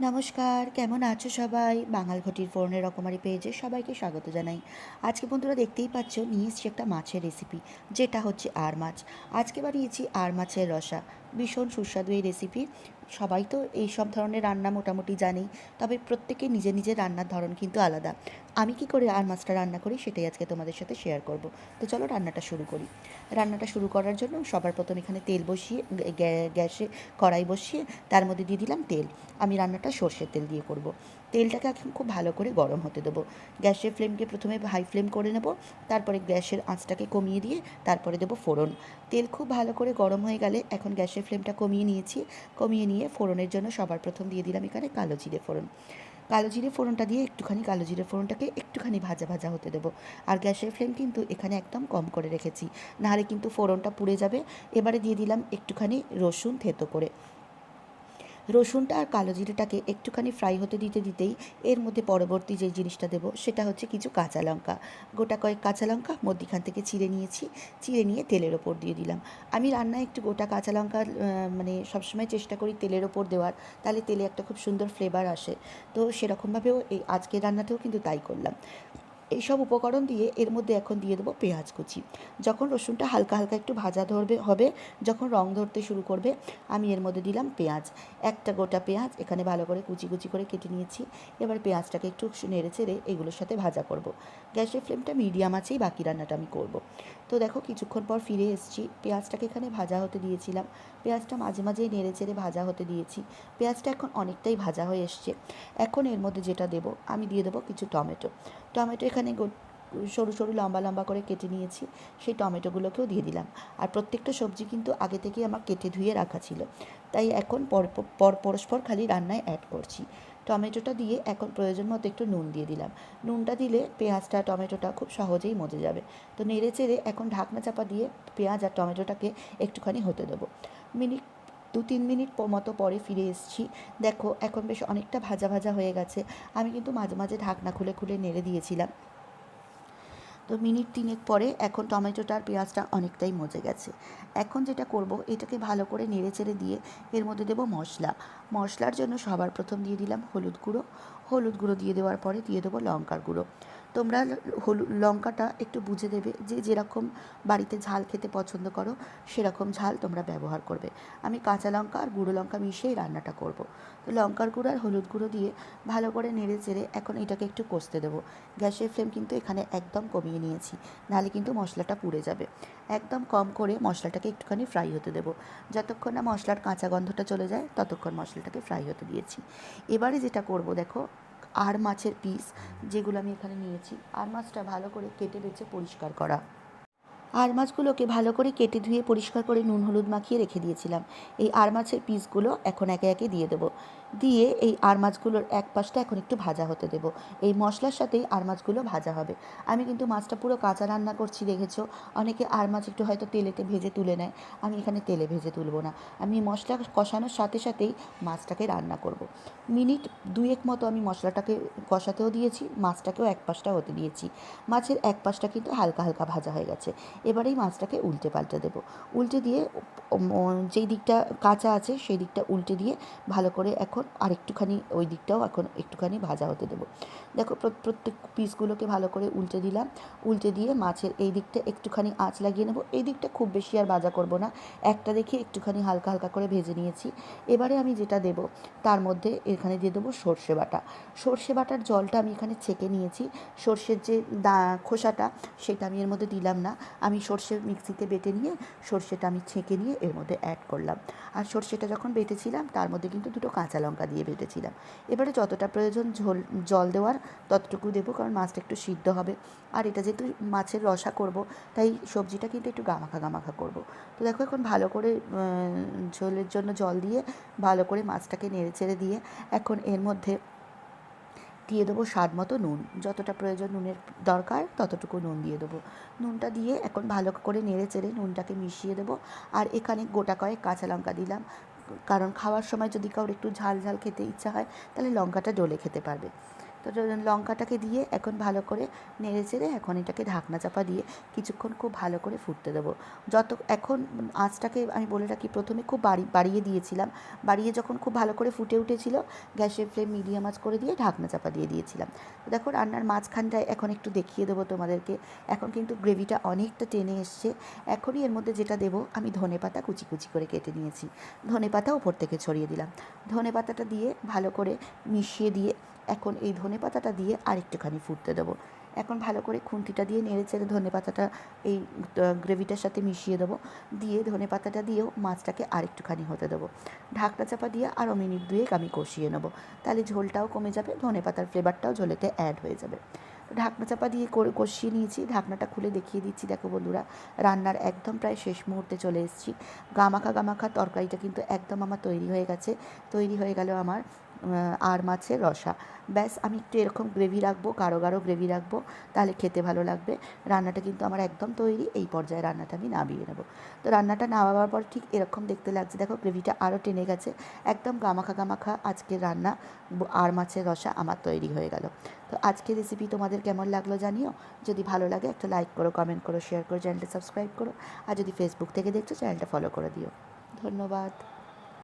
নমস্কার, কেমন আছো সবাই? বাঙাল ঘটির ফোরনের রকমারি পেজে সবাইকে স্বাগত জানাই। আজকে বন্ধুরা দেখতেই পাচ্ছ, নিয়ে এসছি একটা মাছের রেসিপি যেটা হচ্ছে আর মাছ। আজকে বানিয়েছি আর মাছের রসা। ভীষণ সুস্বাদু এই রেসিপি সবাই তো এই সব ধরনের রান্না মোটামুটি জানেই, তবে প্রত্যেকে নিজে নিজে রান্নার ধরন কিন্তু আলাদা। আমি কি করে আর মাছটা রান্না করি সেটাই আজকে তোমাদের সাথে শেয়ার করব। তো চলো রান্নাটা শুরু করি। রান্নাটা শুরু করার জন্য সবার প্রথম এখানে তেল বসিয়ে গ্যাসে কড়াই বসিয়ে, তার মধ্যে দিয়ে দিলাম তেল। আমি রান্নাটা সর্ষের তেল দিয়ে করব। তেলটাকে এখন খুব ভালো করে গরম হতে দেবো। গ্যাসের ফ্লেমকে প্রথমে হাই ফ্লেম করে নেব, তারপরে গ্যাসের আঁচটাকে কমিয়ে দিয়ে তারপরে দেবো ফোড়ন। তেল খুব ভালো করে গরম হয়ে গেলে এখন গ্যাসের ফ্লেমটা কমিয়ে নিয়েছি। কমিয়ে নিয়ে ফোড়নের জন্য সবার প্রথম দিয়ে দিলাম এখানে কালো জিরে ফোড়ন। কালো জিরে ফোড়নটা দিয়ে একটুখানি কালো জিরে ফোড়নটাকে একটুখানি ভাজা ভাজা হতে দেবো। আর গ্যাসের ফ্লেম কিন্তু এখানে একদম কম করে রেখেছি। নাহলে কিন্তু ফোড়নটা পুড়ে যাবে। এবারে দিয়ে দিলাম একটুখানি রসুন থেতো করে। রসুনটা আর কালো জিরেটাকে একটুখানি ফ্রাই হতে দিতে দিতেই এর মধ্যে পরবর্তী যে জিনিসটা দেবো সেটা হচ্ছে কিছু কাঁচা লঙ্কা। গোটা কয়েক কাঁচা লঙ্কা মধ্যিখান থেকে চিড়ে নিয়েছি। চিড়ে নিয়ে তেলের ওপর দিয়ে দিলাম। আমি রান্নায় একটু গোটা কাঁচা লঙ্কা মানে সবসময় চেষ্টা করি তেলের ওপর দেওয়ার। তাহলে তেলে একটা খুব সুন্দর ফ্লেভার আসে। তো সেরকমভাবেও এই আজকের রান্নাতেও কিন্তু তাই করলাম। এইসব উপকরণ দিয়ে এর মধ্যে এখন দিয়ে দেবো পেঁয়াজ কুচি যখন রসুনটা হালকা হালকা একটু ভাজা ধরবে, হবে, যখন রং ধরতে শুরু করবে, আমি এর মধ্যে দিলাম পেঁয়াজ একটা গোটা পেঁয়াজ, এখানে ভালো করে কুচি কুচি করে কেটে নিয়েছি এবার পেঁয়াজটাকে একটু নেড়ে চেড়ে এগুলোর সাথে ভাজা করব। গ্যাসের ফ্লেমটা মিডিয়াম আছেই বাকি রান্নাটা আমি করব। তো দেখো কিছুক্ষণ পর ফিরে এসেছি। পেঁয়াজটাকে এখানে ভাজা হতে দিয়েছিলাম। পেঁয়াজটা মাঝে মাঝেই নেড়ে চেড়ে ভাজা হতে দিয়েছি। পেঁয়াজটা এখন অনেকটাই ভাজা হয়ে এসছে। এখন এর মধ্যে যেটা দেবো, আমি দিয়ে দেবো কিছু টমেটো। টমেটো এখানে সরু সরু লম্বা লম্বা করে কেটে নিয়েছি। সেই টমেটোগুলোকেও দিয়ে দিলাম। আর প্রত্যেকটা সবজি কিন্তু আগে থেকেই আমার কেটে ধুয়ে রাখা ছিল। তাই এখন পর পরস্পর খালি রান্নায় অ্যাড করছি। টমেটোটা দিয়ে এখন প্রয়োজন মতো একটু নুন দিয়ে দিলাম। নুনটা দিলে পেঁয়াজটা, টমেটোটা খুব সহজেই মজে যাবে। তো নেড়ে চেড়ে এখন ঢাকনা চাপা দিয়ে পেঁয়াজ আর টমেটোটাকে একটুখানি হতে দেবো। মিনিট, দু তিন মিনিট মতো পরে ফিরে এসেছি। দেখো, এখন বেশ অনেকটা ভাজা ভাজা হয়ে গেছে। আমি কিন্তু মাঝে মাঝে ঢাকনা খুলে খুলে নেড়ে দিয়েছিলাম। তো মিনিট তিনেক পরে এখন টমেটোটা আর পেঁয়াজটা অনেকটাই মজে গেছে। এখন যেটা করব, এটাকে ভালো করে নেড়ে চেড়ে দিয়ে এর মধ্যে দেব মশলা। মশলার জন্য সবার প্রথম দিয়ে দিলাম হলুদ গুঁড়ো। হলুদ গুঁড়ো দিয়ে দেওয়ার পরে দিয়ে দেবো লঙ্কার গুঁড়ো। তোমরা হলুদ লঙ্কাটা একটু বুঝে দেবে যে যেরকম বাড়িতে ঝাল খেতে পছন্দ করো, সেরকম ঝাল তোমরা ব্যবহার করবে। আমি কাঁচা লঙ্কা আর গুঁড়ো লঙ্কা মিশিয়েই রান্নাটা করব। তো লঙ্কার গুঁড়ো আর হলুদ গুঁড়ো দিয়ে ভালো করে নেড়ে চেড়ে এখন এটাকে একটু কষতে দেবো। গ্যাসের ফ্লেম কিন্তু এখানে একদম কমিয়ে নিয়েছি, নাহলে কিন্তু মশলাটা পুড়ে যাবে। একদম কম করে মশলাটাকে একটুখানি ফ্রাই হতে দেবো। যতক্ষণ না মশলার কাঁচা গন্ধটা চলে যায়, ততক্ষণ মশলাটাকে ফ্রাই হতে দিয়েছি। এবারে যেটা করব দেখো আর মাছের পিস যেগুলো আমি এখানে নিয়েছি। আর মাছটা ভালো করে কেটে বেছে পরিষ্কার করা। আর মাছগুলোকে ভালো করে কেটে ধুয়ে পরিষ্কার করে নুন, হলুদ মাখিয়ে রেখে দিয়েছিলাম। এই আর মাছের পিসগুলো এখন একে একে দিয়ে দেবো। দিয়ে এই আর মাছগুলোর এক পাশটা এখন একটু ভাজা হতে দেবো। এই মশলার সাথেই আর মাছগুলো ভাজা হবে। আমি কিন্তু মাছটা পুরো কাঁচা রান্না করছি, দেখেছ? অনেকে আর মাছ একটু হয়তো তেলেতে ভেজে তুলে নেয়। আমি এখানে তেলে ভেজে তুলবো না। আমি মশলা কষানোর সাথে সাথেই মাছটাকে রান্না করব। মিনিট দুয়েক মতো আমি মশলাটাকে কষাতেও দিয়েছি, মাছটাকেও এক পাশটা হতে দিয়েছি। মাছের এক পাশটা কিন্তু হালকা হালকা ভাজা হয়ে গেছে। এবারেই মাছটাকে উল্টে পাল্টে দেবো। উল্টে দিয়ে যেই দিকটা কাঁচা আছে, সেই দিকটা উল্টে দিয়ে ভালো করে এখন আর একটুখানি ওই দিকটাও এখন একটুখানি ভাজা হতে দেবো। দেখো প্র- প্রত্যেক পিসগুলোকে ভালো করে উল্টে দিলাম। উল্টে দিয়ে মাছের এই দিকটা একটুখানি আঁচ লাগিয়ে নেব। এই দিকটা খুব বেশি আর ভাজা করব না। একটা দেখে একটুখানি হালকা হালকা করে ভেজে নিয়েছি। এবারে আমি যেটা দেব, তার মধ্যে এখানে দিয়ে দেবো সর্ষে বাটা। সর্ষে বাটার জলটা আমি এখানে ছেঁকে নিয়েছি। সর্ষের যে দা, খোসাটা, সেটা আমি এর মধ্যে দিলাম না। আমি সর্ষে মিক্সিতে বেটে নিয়ে সর্ষেটা আমি ছেঁকে নিয়ে এর মধ্যে অ্যাড করলাম। আর সর্ষেটা যখন বেটেছিলাম, তার মধ্যে কিন্তু দুটো কাঁচা লঙ্কা দিয়ে বেটেছিলাম এবারে যতটা প্রয়োজন ঝোল, জল দেওয়ার ততটুকু দেবো, কারণ মাছটা একটু সিদ্ধ হবে। আর এটা যেহেতু মাছের রসা করব, তাই সবজিটা কিন্তু একটু গামাখা গামাখা করব। তো দেখো এখন ভালো করে ঝোলের জন্য জল দিয়ে ভালো করে মাছটাকে নেড়ে চেড়ে দিয়ে এখন এর মধ্যে দিয়ে দেবো স্বাদ মতো নুন। যতটা প্রয়োজন নুনের দরকার, ততটুকু নুন দিয়ে দেবো। নুনটা দিয়ে এখন ভালো করে নেড়ে চেড়ে নুনটাকে মিশিয়ে দেবো। আর এখানে গোটা কয়েক কাঁচা লঙ্কা দিলাম। কারণ খাওয়ার সময় যদি কারোর একটু ঝাল ঝাল খেতে ইচ্ছা হয়, তাহলে লঙ্কাটা ডলে খেতে পারবে। তো লঙ্কাটাকে দিয়ে এখন ভালো করে নেড়ে চেড়ে এখন এটাকে ঢাকনা চাপা দিয়ে কিছুক্ষণ খুব ভালো করে ফুটতে দেবো। যত, এখন আঁচটাকে আমি বলে রাখি, প্রথমে খুব বাড়ি, বাড়িয়ে দিয়েছিলাম। বাড়িয়ে যখন খুব ভালো করে ফুটে উঠেছিল, গ্যাসের ফ্লেম মিডিয়াম আঁচ করে দিয়ে ঢাকনা চাপা দিয়ে দিয়েছিলাম। তো দেখো রান্নার মাঝখানটায় এখন একটু দেখিয়ে দেবো তোমাদেরকে। এখন কিন্তু গ্রেভিটা অনেকটা টেনে এসছে। এখনই এর মধ্যে যেটা দেবো, আমি ধনে পাতা কুচি কুচি করে কেটে নিয়েছি। ধনে পাতা ওপর থেকে ছড়িয়ে দিলাম। ধনে পাতাটা দিয়ে ভালো করে মিশিয়ে দিয়ে এখন এই ধনে পাতাটা দিয়ে আরেকটুখানি ফুটতে দেবো। এখন ভালো করে খুন্তিটা দিয়ে নেড়ে চেড়ে ধনে পাতাটা এই গ্রেভিটার সাথে মিশিয়ে দেবো। দিয়ে ধনে পাতাটা দিয়েও মাছটাকে আরেকটুখানি হতে দেবো। ঢাকনা চাপা দিয়ে আরও মিনিট দুয়েক আমি কষিয়ে নেব। তাহলে ঝোলটাও কমে যাবে, ধনে পাতার ফ্লেভারটাও ঝোলেতে অ্যাড হয়ে যাবে। ঢাকনা চাপা দিয়ে কষিয়ে নিয়েছি, ঢাকনাটা খুলে দেখিয়ে দিচ্ছি। দেখো বন্ধুরা, রান্নার একদম প্রায় শেষ মুহূর্তে চলে এসেছি। গামাখা গামাখা তরকারিটা কিন্তু একদম আমার তৈরি হয়ে গেছে, তৈরি হয়ে গেল আমার। আর মাছের রসা। ব্যাস, আমি একটু এরকম গ্রেভি রাখব, গাঢ় গাঢ় গ্রেভি রাখব, তাহলে খেতে ভালো লাগবে। রান্নাটা কিন্তু আমার একদম তৈরি, এই পর্যায়ে রান্নাটা আমি নামিয়ে নেব। তো রান্নাটা নামাবার পর ঠিক এরকম দেখতে লাগছে, দেখো গ্রেভিটা আরও টেনে গেছে, একদম গামাখা গামাখা আজকের রান্না আর মাছের রসা আমার তৈরি হয়ে গেল। তো আজকের রেসিপি তোমাদের কেমন লাগল জানিও? যদি ভালো লাগে একটা লাইক করো কমেন্ট করো শেয়ার করো চ্যানেলটা সাবস্ক্রাইব করো, আর যদি ফেসবুক থেকে দেখছ চ্যানেলটা ফলো করে দিও। ধন্যবাদ।